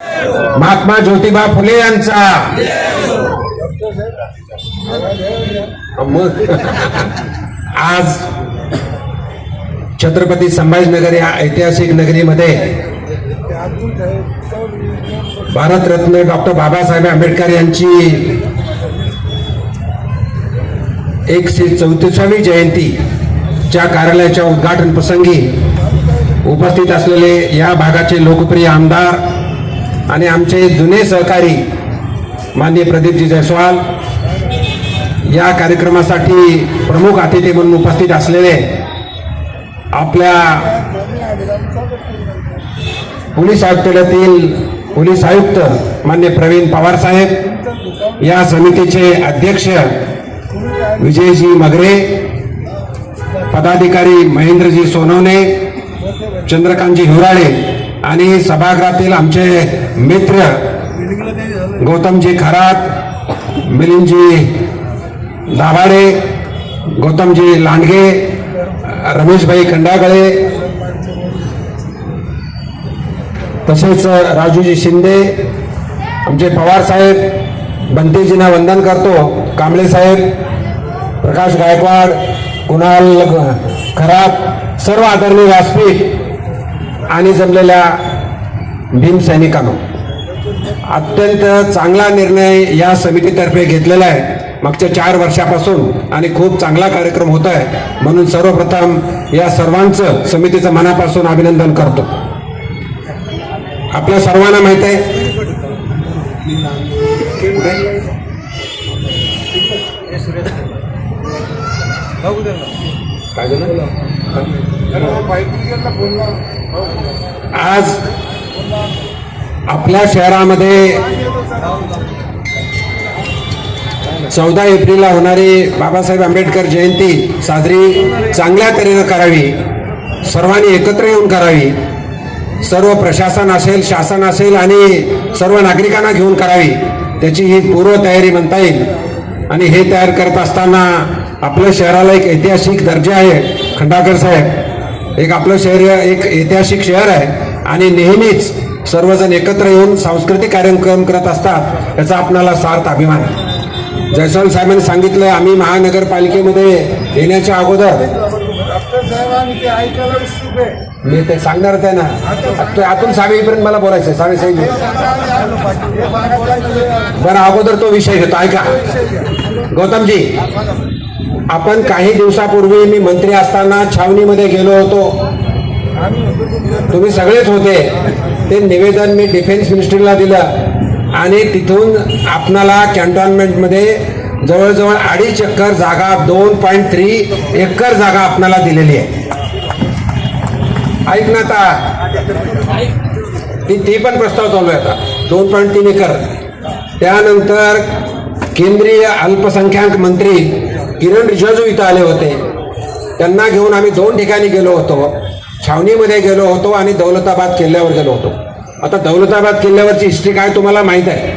महात्मा ज्योतिबा फुले यांचा. मग आज छत्रपती संभाजीनगर या ऐतिहासिक नगरीमध्ये भारतरत्न डॉक्टर बाबासाहेब आंबेडकर यांची एकशे चौतीसावी जयंतीच्या कार्यालयाच्या उद्घाटन प्रसंगी उपस्थित असलेले या भागाचे लोकप्रिय आमदार आणि आमचे जुने सहकारी माननीय प्रदीपजी जयस्वाल या कार्यक्रमासाठी प्रमुख अतिथी म्हणून उपस्थित असलेले आपल्या पोलीस आयुक्तालयातील पोलीस आयुक्त मान्य प्रवीण पवार साहेब या समितीचे अध्यक्ष विजयजी मगरे पदाधिकारी महेंद्रजी सोनवणे चंद्रकांतजी हिवराळे आणि सभागृहातील आमचे मित्र गौतमजी खरात मिलिंदजी दाभाडे गौतमजी लांडगे रमेशभाई खंडागळे तसेच राजूजी शिंदे आमचे पवार साहेब बंतेजींना वंदन करतो कांबळे साहेब प्रकाश गायकवाड कुणाल खरात सर्व आदरणीय व्यासपीठ आणि जमलेल्या भीम सैनिकांनो अत्यंत चांगला निर्णय या समितीतर्फे घेतलेला आहे. मागच्या चार वर्षापासून आणि खूप चांगला कार्यक्रम होत आहे. म्हणून सर्वप्रथम या सर्वांचं समितीचं मनापासून अभिनंदन करतो. आपल्या सर्वांना माहीत आहे. काय झालं? आज आपल्या शहरामध्ये चौदा एप्रिलला होणारी बाबासाहेब आंबेडकर जयंती साजरी चांगल्या तऱ्हेनं करावी सर्वांनी एकत्र येऊन करावी सर्व प्रशासन असेल शासन असेल आणि सर्व नागरिकांना घेऊन करावी त्याची ही पूर्वतयारी म्हणता येईल. आणि हे तयार करत असताना आपल्या शहराला एक ऐतिहासिक दर्जा आहे खंडाकर साहेब. एक आपलं शहर एक ऐतिहासिक शहर आहे. आणि नेहमीच सर्वजण एकत्र येऊन सांस्कृतिक कार्यक्रम करत असतात याचा आपणाला सार्थ अभिमान आहे. जयस्वाल साहेबांनी सांगितलं आम्ही महानगरपालिकेमध्ये येण्याच्या अगोदर मी ते सांगणारच आहे ना. आत- आतून सावेपर्यंत मला बोलायचं सावे साहेब. बरं अगोदर तो विषय घेतो ऐका. गौतमजी. आपण काही दिवसापूर्वी मी मंत्री असताना छावणीमध्ये गेलो होतो. तुम्ही सगळेच होते. ते निवेदन मी डिफेन्स मिनिस्ट्रीला दिलं. आणि तिथून आपणाला कॅन्टॉन्मेंटमध्ये जवळजवळ अडीच एकर जागा दोन पॉईंट थ्री एकर जागा आपणाला दिलेली आहे. ऐक ना आता. ती ती पण प्रस्ताव चालू आहे आता. दोन पॉईंट तीन एकर. त्यानंतर केंद्रीय अल्पसंख्याक मंत्री किरण रिजाजू इथं आले होते. त्यांना घेऊन आम्ही दोन ठिकाणी गेलो होतो. छावणीमध्ये गेलो होतो आणि दौलताबाद किल्ल्यावर गेलो होतो. आता दौलताबाद किल्ल्यावरची हिस्ट्री काय तुम्हाला माहीत आहे?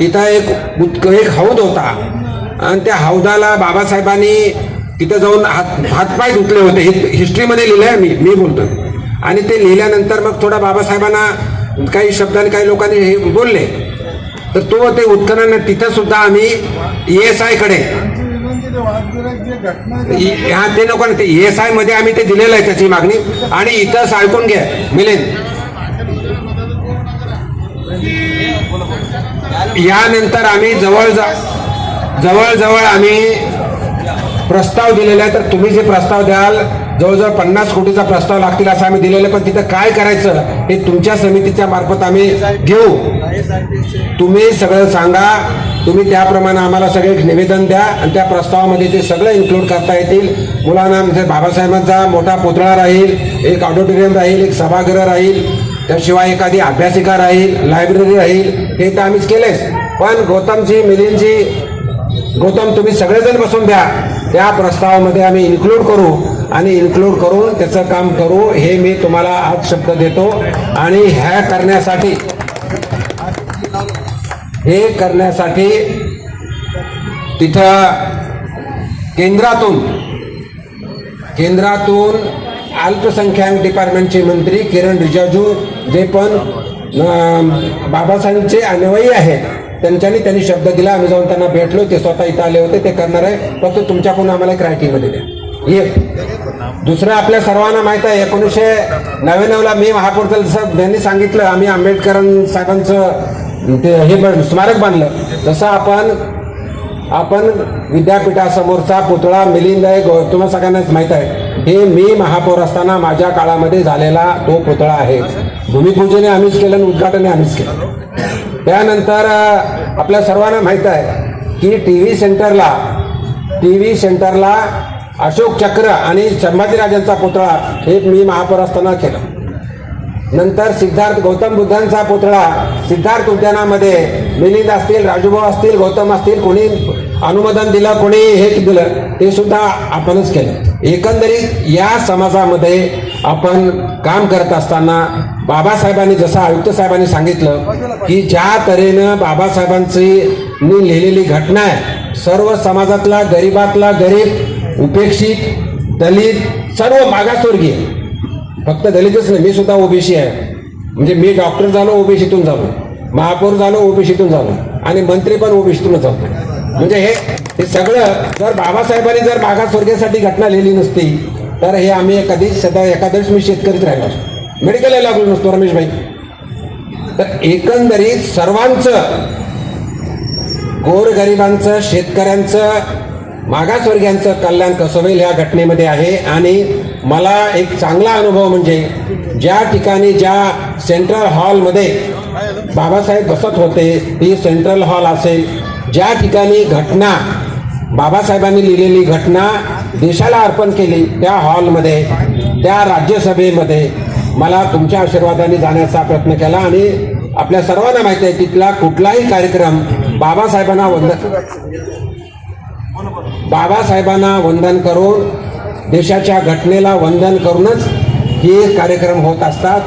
तिथं एक उत्- एक हौद होता. आणि त्या हौदाला बाबासाहेबांनी तिथं जाऊन हात हातपाय धुतले होते. हि हिस्ट्रीमध्ये लिहिलं आहे मी मी बोलतो आणि ते लिहिल्यानंतर मग थोडा बाबासाहेबांना काही शब्दाने काही लोकांनी हे बोलले. तर तो ते उत्खनन तिथंसुद्धा आम्ही ई एस आयकडे आमची ते हा ते नको ना ते एस आयमध्ये आम्ही ते दिलेलं आहे त्याची मागणी. आणि इथं ऐकून घ्या. मिलेन. यानंतर आम्ही जवळ जवळजवळ आम्ही प्रस्ताव दिलेला आहे. तर तुम्ही जे प्रस्ताव द्याल जवळजवळ पन्नास कोटीचा प्रस्ताव लागतील असं आम्ही दिलेलं आहे. पण तिथं काय करायचं हे तुमच्या समितीच्या मार्फत आम्ही घेऊ. तुम्ही सगळं सांगा. तुम्ही त्याप्रमाणे आम्हाला सगळे निवेदन द्या आणि त्या प्रस्तावामध्ये ते सगळं इन्क्लूड करता येतील. मुलांना म्हणजे बाबासाहेबांचा मोठा पुतळा राहील एक ऑडिटोरियम राहील एक सभागृह राहील त्याशिवाय एखादी अभ्यासिका राहील लायब्ररी राहील. हे तर आम्हीच केलेच. पण गौतमजी मिलिंदजी गौतम तुम्ही सगळेजण बसून द्या. त्या प्रस्तावामध्ये आम्ही इन्क्लूड करू आणि इन्क्लूड करून त्याचं काम करू. हे मी तुम्हाला आज शब्द देतो. आणि ह्या करण्यासाठी हे करण्यासाठी तिथं केंद्रातून केंद्रातून अल्पसंख्याक डिपार्टमेंटचे मंत्री किरण रिजाजू जे पण बाबासाहेबचे बाबासाहेबांचे अनुयायी आहेत त्यांच्यानी त्यांनी शब्द दिला. आम्ही जाऊन त्यांना भेटलो ते स्वतः इथं आले होते ते करणार आहे. फक्त तुमच्याकडून आम्हाला एक रायटिंगमध्ये द्या. एक. दुसरं आपल्या सर्वांना माहीत आहे एकोणीसशे नव्याण्णवला मी महापौर जसं त्यांनी सांगितलं आम्ही आंबेडकर साहेबांचं ते हे बन- स्मारक बांधलं. जसं आपण आपण विद्यापीठासमोरचा पुतळा मिलिंद आहे गौ- तुम्हाला सगळ्यांनाच माहीत आहे. हे मी महापौर असताना माझ्या काळामध्ये झालेला तो पुतळा आहे. भूमिपूजन आम्हीच केलं आणि उद्घाटने आम्हीच केलं. त्यानंतर आपल्या सर्वांना माहीत आहे की टी व्ही सेंटरला टी व्ही सेंटरला अशोक चक्र आणि संभाजीराजांचा पुतळा हे मी महापौर असताना केलं. नंतर सिद्धार्थ गौतम बुद्धांचा पुतळा सिद्धार्थ उद्यानामध्ये मिलिंद असतील राजूभाऊ असतील गौतम असतील कोणी अनुमोदन दिलं कोणी हे दिलं ते सुद्धा आपणच केलं. एकंदरीत या समाजामध्ये आपण काम करत असताना बाबासाहेबांनी जसं आयुक्त साहेबांनी सांगितलं की ज्या तऱ्हेनं बाबासाहेबांची लिहिलेली घटना आहे सर्व समाजातला गरीबातला गरीब उपेक्षित दलित सर्व मागासवर्गीय फक्त दलितच नाही मी सुद्धा ओबीसी आहे. म्हणजे मी डॉक्टर झालो ओबीसीतून झालो महापौर झालो ओबीसीतून झालो आणि मंत्री पण ओबीसीतूनच झालो म्हणजे हे हे सगळं जर बाबासाहेबांनी जर मागासवर्गीयासाठी घटना लिहिली नसती तर हे आम्ही कधीच सदा एखाद्याच मी शेतकरीच राहिलो असतो. मेडिकलला लागलो नसतो रमेश भाई तर एकंदरीत सर्वांचं गोरगरिबांचं शेतकऱ्यांचं मागासवर्गीयांचं कल्याण कसं होईल ह्या घटनेमध्ये आहे. आणि मला एक चांगला अनुभव म्हणजे ज्या ठिकाणी ज्या सेंट्रल हॉलमध्ये बाबासाहेब बसत होते ती सेंट्रल हॉल असेल. ज्या ठिकाणी घटना बाबासाहेबांनी लिहिलेली घटना देशाला अर्पण केली त्या हॉलमध्ये त्या राज्यसभेमध्ये मला तुमच्या आशीर्वादाने जाण्याचा प्रयत्न केला आणि आपल्या सर्वांना माहिती आहे तिथला कुठलाही कार्यक्रम बाबासाहेबांना वंदन बाबासाहेबांना वंदन करून देशाच्या घटनेला वंदन करूनच हे कार्यक्रम होत असतात.